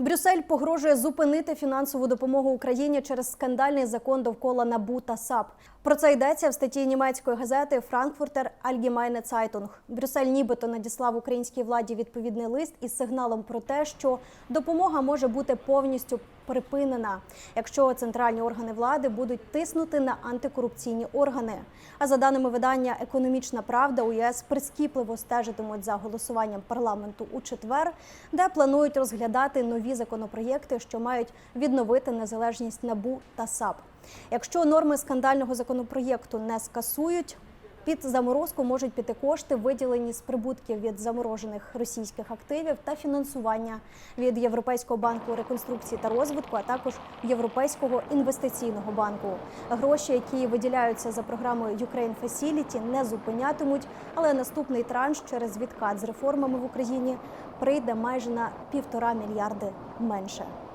Брюссель погрожує зупинити фінансову допомогу Україні через скандальний закон довкола НАБУ та САП. Про це йдеться в статті німецької газети Frankfurter Allgemeine Zeitung. Брюссель нібито надіслав українській владі відповідний лист із сигналом про те, що допомога може бути повністю припинена, якщо центральні органи влади будуть тиснути на антикорупційні органи. А за даними видання Економічна правда у ЄС прискіпливо стежитимуть за голосуванням парламенту у четвер, де планують розглядати нові законопроєкти, що мають відновити незалежність НАБУ та САП. Якщо норми скандального законопроєкту не скасують. Під заморозку можуть піти кошти, виділені з прибутків від заморожених російських активів та фінансування від Європейського банку реконструкції та розвитку, а також Європейського інвестиційного банку. Гроші, які виділяються за програмою Ukraine Facility, не зупинятимуть, але наступний транш через відкат з реформами в Україні прийде майже на півтора мільярди менше.